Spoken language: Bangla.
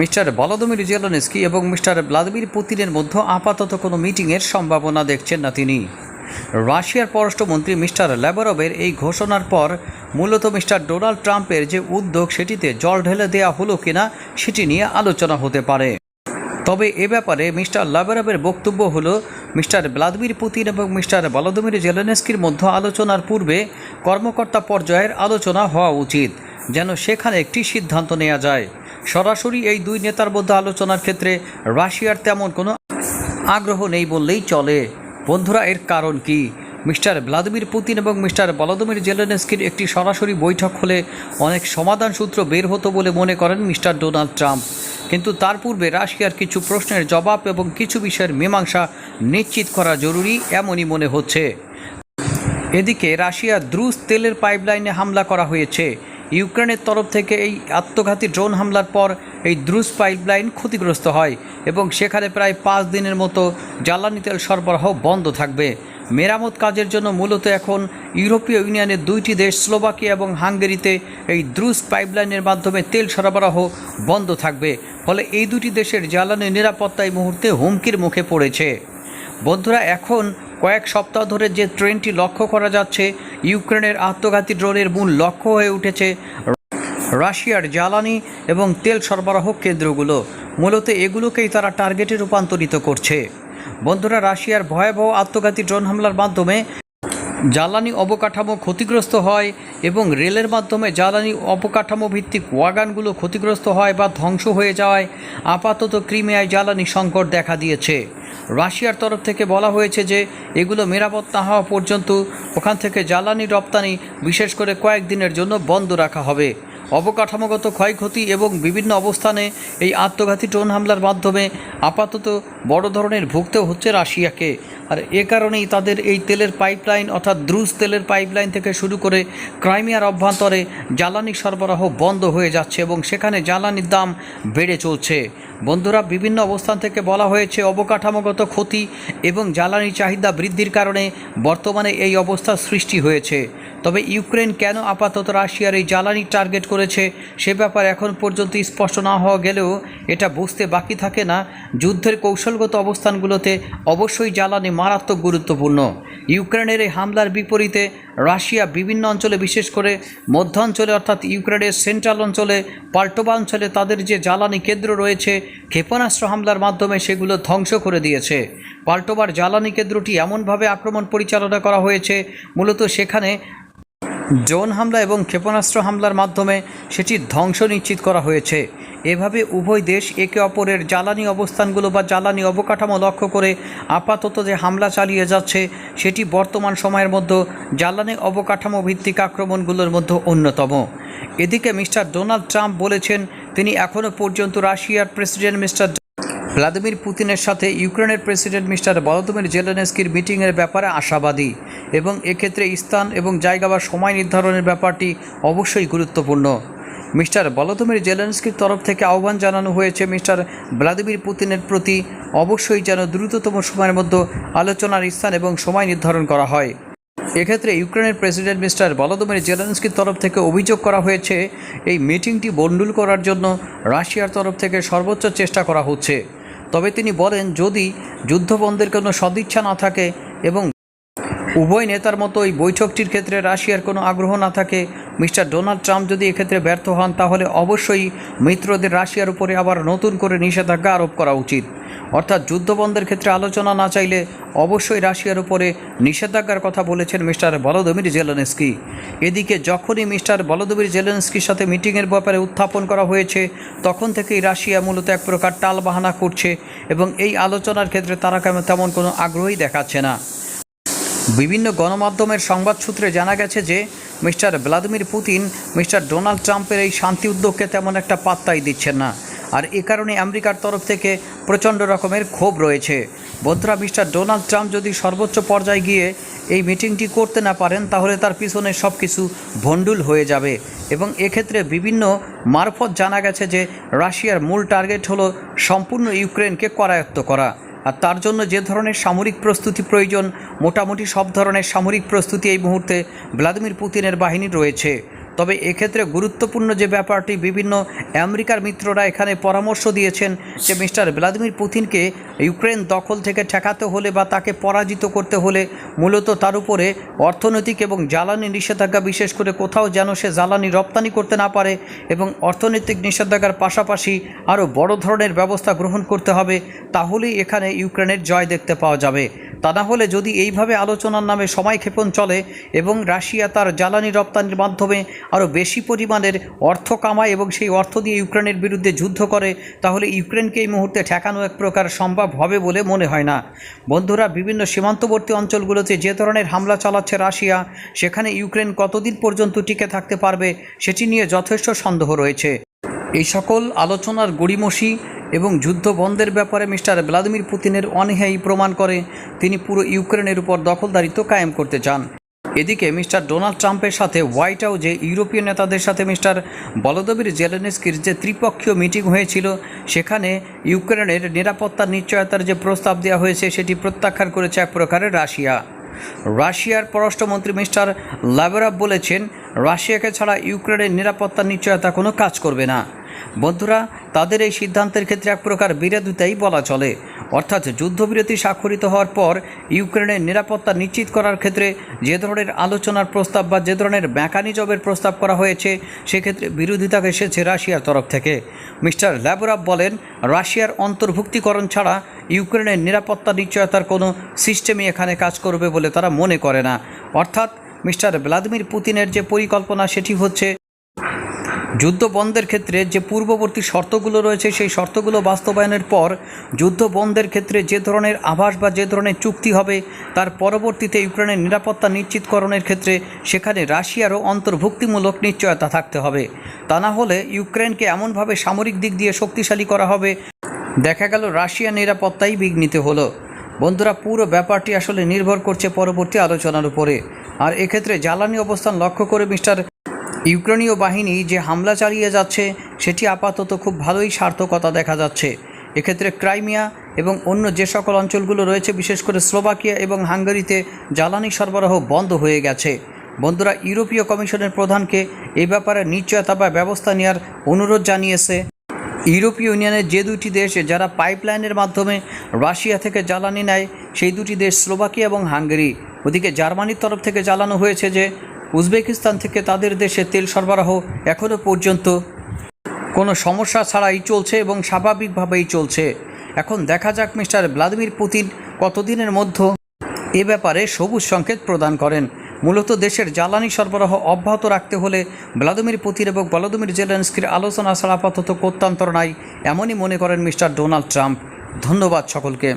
মিস্টার ভলাদিমির জেলনস্কি এবং মিস্টার ভ্লাদিমির পুতিনের মধ্যে আপাতত কোনো মিটিংয়ের সম্ভাবনা দেখছেন না তিনি। রাশিয়ার পররাষ্ট্রমন্ত্রী মিস্টার ল্যাবারভের এই ঘোষণার পর মূলত মিস্টার ডোনাল্ড ট্রাম্পের যে উদ্যোগ সেটিতে জল ঢেলে দেওয়া হলো কিনা সেটি নিয়ে আলোচনা হতে পারে। তবে এ ব্যাপারে মিস্টার লাভারভের বক্তব্য হলো, মিস্টার ভ্লাদিমির পুতিন এবং মিস্টার ভলাদিমির জেলেনস্কির মধ্যে আলোচনার পূর্বে কর্মকর্তা পর্যায়ের আলোচনা হওয়া উচিত, যেন সেখানে একটি সিদ্ধান্ত নেওয়া যায়। সরাসরি এই দুই নেতার মধ্যে আলোচনার ক্ষেত্রে রাশিয়ার তেমন কোনো আগ্রহ নেই বললেই চলে। বন্ধুরা, এর কারণ কি? মিস্টার ভ্লাদিমির পুতিন এবং মিস্টার ভলাদিমির জেলেনস্কির একটি সরাসরি বৈঠক হলে অনেক সমাধান সূত্র বের হতো বলে মনে করেন মিস্টার ডোনাল্ড ট্রাম্প। কিন্তু তার পূর্বে রাশিয়ার কিছু প্রশ্নের জবাব এবং কিছু বিষয়ের মীমাংসা নিশ্চিত করা জরুরি এমনই মনে হচ্ছে। এদিকে রাশিয়া দ্রুজ তেলের পাইপলাইনে হামলা করা হয়েছে। ইউক্রেনের তরফ থেকে এই আত্মঘাতী ড্রোন হামলার পর এই দ্রুজ পাইপলাইন ক্ষতিগ্রস্ত হয় এবং সেখানে প্রায় পাঁচ দিনের মতো জ্বালানি তেল সরবরাহ বন্ধ থাকবে। মেরামত কাজের জন্য মূলত এখন ইউরোপীয় ইউনিয়নের দুইটি দেশ, স্লোভাকিয়া এবং হাঙ্গেরিতে এই দ্রুজ পাইপলাইনের মাধ্যমে তেল সরবরাহ বন্ধ থাকবে। ফলে এই দুটি দেশের জ্বালানি নিরাপত্তা এই মুহূর্তে হুমকির মুখে পড়েছে। বন্ধুরা, এখন কয়েক সপ্তাহ ধরে যে ট্রেনটি লক্ষ্য করা যাচ্ছে, ইউক্রেনের আত্মঘাতী ড্রোনের মূল লক্ষ্য হয়ে উঠেছে রাশিয়ার জ্বালানি এবং তেল সরবরাহ কেন্দ্রগুলো। মূলত এগুলোকেই তারা টার্গেটে রূপান্তরিত করছে। বন্ধুরা, রাশিয়ার ভয়াবহ আত্মঘাতী ড্রোন হামলার মাধ্যমে জ্বালানি অবকাঠামো ক্ষতিগ্রস্ত হয় এবং রেলের মাধ্যমে জ্বালানি অবকাঠামো ভিত্তিক ওয়াগানগুলো ক্ষতিগ্রস্ত হয় বা ধ্বংস হয়ে যাওয়ায় আপাতত ক্রিমিয়ায় জ্বালানি সংকট দেখা দিয়েছে। রাশিয়ার তরফ থেকে বলা হয়েছে যে এগুলো মেরামত না হওয়া পর্যন্ত ওখান থেকে জ্বালানি রপ্তানি বিশেষ করে কয়েকদিনের জন্য বন্ধ রাখা হবে। অবকাঠামোগত ক্ষয়ক্ষতি এবং বিভিন্ন অবস্থানে এই আত্মঘাতী ড্রোন হামলার মাধ্যমে আপাতত বড় ধরনের ভুগতেও হচ্ছে রাশিয়াকে। আর এ কারণেই তাদের এই তেলের পাইপলাইন অর্থাৎ দ্রুজ তেলের পাইপলাইন থেকে শুরু করে ক্রাইমিয়ার অভ্যন্তরে জ্বালানি সরবরাহ বন্ধ হয়ে যাচ্ছে এবং সেখানে জ্বালানির দাম বেড়ে চলছে। বন্ধুরা, বিভিন্ন অবস্থান থেকে বলা হয়েছে অবকাঠামোগত ক্ষতি এবং জ্বালানি চাহিদা বৃদ্ধির কারণে বর্তমানে এই অবস্থার সৃষ্টি হয়েছে। তবে ইউক্রেন কেন আপাতত রাশিয়ার এই জ্বালানি টার্গেট করেছে সে ব্যাপারে এখন পর্যন্ত স্পষ্ট না হওয়া গেলেও এটা বুঝতে বাকি থাকে না। যুদ্ধের কৌশলগত অবস্থানগুলোতে অবশ্যই জ্বালানি মারাত্মক গুরুত্বপূর্ণ। ইউক্রেনের এই হামলার বিপরীতে রাশিয়া বিভিন্ন অঞ্চলে, বিশেষ করে মধ্যাঞ্চলে অর্থাৎ ইউক্রেনের সেন্ট্রাল অঞ্চলে, পাল্টোবা অঞ্চলে তাদের যে জ্বালানি কেন্দ্র রয়েছে, ক্ষেপণাস্ত্র হামলার মাধ্যমে সেগুলো ধ্বংস করে দিয়েছে। পাল্টোবার জ্বালানি কেন্দ্রটি এমনভাবে আক্রমণ পরিচালনা করা হয়েছে, মূলত সেখানে ড্রোন হামলা এবং ক্ষেপণাস্ত্র হামলার মাধ্যমে সেটির ধ্বংস নিশ্চিত করা হয়েছে। এভাবে উভয় দেশ একে অপরের জ্বালানি অবস্থানগুলো বা জ্বালানি অবকাঠামো লক্ষ্য করে আপাতত যে হামলা চালিয়ে যাচ্ছে, সেটি বর্তমান সময়ের মধ্যে জ্বালানি অবকাঠামো ভিত্তিক আক্রমণগুলোর মধ্যে অন্যতম। এদিকে মিস্টার ডোনাল্ড ট্রাম্প বলেছেন, তিনি এখনও পর্যন্ত রাশিয়ার প্রেসিডেন্ট মিস্টার ভ্লাদিমির পুতিনের সাথে ইউক্রেনের প্রেসিডেন্ট মিস্টার ভলোদিমির জেলেনস্কির মিটিংয়ের ব্যাপারে আশাবাদী এবং এক্ষেত্রে স্থান এবং জায়গা বা সময় নির্ধারণের ব্যাপারটি অবশ্যই গুরুত্বপূর্ণ। মিস্টার ভলোদিমির জেলেনস্কির তরফ থেকে আহ্বান জানানো হয়েছে মিস্টার ভ্লাদিমির পুতিনের প্রতি অবশ্যই যেন দ্রুততম সময়ের মধ্যে আলোচনার স্থান এবং সময় নির্ধারণ করা হয়। এক্ষেত্রে ইউক্রেনের প্রেসিডেন্ট মিস্টার ভলোদিমির জেলেনস্কির তরফ থেকে অভিযোগ করা হয়েছে, এই মিটিংটি বন্ডুল করার জন্য রাশিয়ার তরফ থেকে সর্বোচ্চ চেষ্টা করা হচ্ছে। তবে তিনি বলেন যদি যুদ্ধবন্ধের কোনো সদিচ্ছা না থাকে এবং উভয় নেতার মতো এই বৈঠকটির ক্ষেত্রে রাশিয়ার কোনো আগ্রহ না থাকে। মিস্টার ডোনাল্ড ট্রাম্প যদি এক্ষেত্রে ব্যর্থ হন, তাহলে অবশ্যই মিত্রদের রাশিয়ার উপরে আবার নতুন করে নিষেধাজ্ঞা আরোপ করা উচিত। অর্থাৎ যুদ্ধবন্ধের ক্ষেত্রে আলোচনা না চাইলে অবশ্যই রাশিয়ার উপরে নিষেধাজ্ঞার কথা বলেছেন মিস্টার বলদমির জেলেনস্কি। এদিকে যখনই মিস্টার বলদমির জেলেনস্কির সাথে মিটিংয়ের ব্যাপারে উত্থাপন করা হয়েছে, তখন থেকেই রাশিয়া মূলত এক প্রকার টালবাহানা করছে এবং এই আলোচনার ক্ষেত্রে তারা তেমন কোনো আগ্রহই দেখাচ্ছে না। বিভিন্ন গণমাধ্যমের সংবাদ সূত্রে জানা গেছে যে mister Vladimir Putin, mister Donald ট্রাম্পের এই শান্তি উদ্যোগকে তেমন একটা পাত্তাই দিচ্ছেন না। আর এ কারণে আমেরিকার তরফ থেকে প্রচণ্ড রকমের ক্ষোভ রয়েছে। বন্ধুরা, মিস্টার ডোনাল্ড ট্রাম্প যদি সর্বোচ্চ পর্যায়ে গিয়ে এই মিটিংটি করতে না পারেন, তাহলে তার পিছনে সব কিছু ভণ্ডুল হয়ে যাবে। এবং এক্ষেত্রে বিভিন্ন মারফত জানা গেছে যে রাশিয়ার মূল টার্গেট হলো সম্পূর্ণ ইউক্রেনকে করায়ত্ত করা। আর তার জন্য যে ধরনের সামরিক প্রস্তুতি প্রয়োজন, মোটামুটি সব ধরনের সামরিক প্রস্তুতি এই মুহূর্তে ভ্লাদিমির পুতিনের বাহিনী রয়েছে। তবে এক্ষেত্রে গুরুত্বপূর্ণ যে ব্যাপারটি বিভিন্ন আমেরিকার মিত্ররা এখানে পরামর্শ দিয়েছেন যে মিস্টার ভ্লাদিমির পুতিনকে ইউক্রেন দখল থেকে ঠেকাতে হলে বা তাকে পরাজিত করতে হলে মূলত তার উপরে অর্থনৈতিক এবং জ্বালানি নিষেধাজ্ঞা বিশেষ করে কোথাও যেন সে জ্বালানি রপ্তানি করতে না পারে এবং অর্থনৈতিক নিষেধাজ্ঞার পাশাপাশি আরও বড় ধরনের ব্যবস্থা গ্রহণ করতে হবে, তাহলেই এখানে ইউক্রেনের জয় দেখতে পাওয়া যাবে। তা না হলে যদি এইভাবে আলোচনার নামে সময় ক্ষেপণ চলে এবং রাশিয়া তার জ্বালানি রপ্তানির মাধ্যমে আরও বেশি পরিমাণের অর্থ কামায় এবং সেই অর্থ দিয়ে ইউক্রেনের বিরুদ্ধে যুদ্ধ করে, তাহলে ইউক্রেনকে এই মুহূর্তে ঠেকানো এক প্রকার সম্ভব হবে বলে মনে হয় না। বন্ধুরা, বিভিন্ন সীমান্তবর্তী অঞ্চলগুলোতে যে ধরনের হামলা চালাচ্ছে রাশিয়া, সেখানে ইউক্রেন কতদিন পর্যন্ত টিকে থাকতে পারবে, সেটি নিয়ে যথেষ্ট সন্দেহ রয়েছে। এই সকল আলোচনার গড়িমসি এবং যুদ্ধ বন্ধের ব্যাপারে মিস্টার ভ্লাদিমির পুতিনের অনীহাই প্রমাণ করে তিনি পুরো ইউক্রেনের উপর দখলদারিত্ব কায়েম করতে চান। এদিকে মিস্টার ডোনাল্ড ট্রাম্পের সাথে হোয়াইট হাউসে ইউরোপীয় নেতাদের সাথে মিস্টার বলদবির জেলেনস্কির যে ত্রিপক্ষীয় মিটিং হয়েছিল, সেখানে ইউক্রেনের নিরাপত্তার নিশ্চয়তার যে প্রস্তাব দেওয়া হয়েছে, সেটি প্রত্যাখ্যান করেছে এক প্রকারের রাশিয়া। রাশিয়ার পররাষ্ট্রমন্ত্রী মিস্টার লাভেরাভ বলেছেন, রাশিয়াকে ছাড়া ইউক্রেনের নিরাপত্তার নিশ্চয়তা কোনো কাজ করবে না। বন্ধুরা, তাদের এই সিদ্ধান্তের ক্ষেত্রে এক প্রকার বিরোধিতাই বলা চলে। অর্থাৎ যুদ্ধবিরতি স্বাক্ষরিত হওয়ার পর ইউক্রেনের নিরাপত্তা নিশ্চিত করার ক্ষেত্রে যে ধরনের আলোচনার প্রস্তাব বা যে ধরনের মেকানিজমের প্রস্তাব করা হয়েছে, সেক্ষেত্রে বিরোধিতা এসেছে রাশিয়ার তরফ থেকে। মিস্টার ল্যাবরাব বলেন, রাশিয়ার অন্তর্ভুক্তিকরণ ছাড়া ইউক্রেনের নিরাপত্তা নিশ্চয়তার কোনো সিস্টেমই এখানে কাজ করবে বলে তারা মনে করে না। অর্থাৎ মিস্টার ভ্লাদিমির পুতিনের যে পরিকল্পনা, সেটি হচ্ছে যুদ্ধ বন্ধের ক্ষেত্রে যে পূর্ববর্তী শর্তগুলো রয়েছে, সেই শর্তগুলো বাস্তবায়নের পর যুদ্ধ বন্ধের ক্ষেত্রে যে ধরনের আভাস বা যে ধরনের চুক্তি হবে, তার পরবর্তীতে ইউক্রেনের নিরাপত্তা নিশ্চিতকরণের ক্ষেত্রে সেখানে রাশিয়ারও অন্তর্ভুক্তিমূলক নিশ্চয়তা থাকতে হবে। তা না হলে ইউক্রেনকে এমনভাবে সামরিক দিক দিয়ে শক্তিশালী করা হবে। দেখা গেল রাশিয়া নিরাপত্তাই বিঘ্নিত হলো। বন্ধুরা, পুরো ব্যাপারটি আসলে নির্ভর করছে পরবর্তী আলোচনার উপরে। আর এক্ষেত্রে জ্বালানি অবস্থান লক্ষ্য করে মিস্টার ইউক্রেনীয় বাহিনী যে হামলা চালিয়ে যাচ্ছে, সেটি আপাতত খুব ভালোই সার্থকতা দেখা যাচ্ছে। এক্ষেত্রে ক্রাইমিয়া এবং অন্য যে সকল অঞ্চলগুলো রয়েছে, বিশেষ করে স্লোভাকিয়া এবং হাঙ্গেরিতে জ্বালানি সরবরাহ বন্ধ হয়ে গেছে। বন্ধুরা, ইউরোপীয় কমিশনের প্রধানকে এ ব্যাপারে নিশ্চয়তা বা ব্যবস্থা নেওয়ার অনুরোধ জানিয়েছে ইউরোপীয় ইউনিয়নের যে দুটি দেশ যারা পাইপলাইনের মাধ্যমে রাশিয়া থেকে জ্বালানি নেয়, সেই দুটি দেশ স্লোভাকিয়া এবং হাঙ্গেরি। ওদিকে জার্মানির তরফ থেকে জ্বালানো হয়েছে যে উজবেকিস্তান থেকে তাদের দেশে তেল সরবরাহ এখনও পর্যন্ত কোনো সমস্যা ছাড়াই চলছে এবং স্বাভাবিকভাবেই চলছে। এখন দেখা যাক মিস্টার ভ্লাদিমির পুতিন কতদিনের মধ্যে এ ব্যাপারে সবুজ সংকেত প্রদান করেন। মূলত দেশের জ্বালানি সরবরাহ অব্যাহত রাখতে হলে ভ্লাদিমির পুতিন এবং ভ্লাদিমির জেলেন্সকির আলোচনা ছাড়া আপাতত কোত্তান্তর নাই, এমনই মনে করেন মিস্টার ডোনাল্ড ট্রাম্প। ধন্যবাদ সকলকে।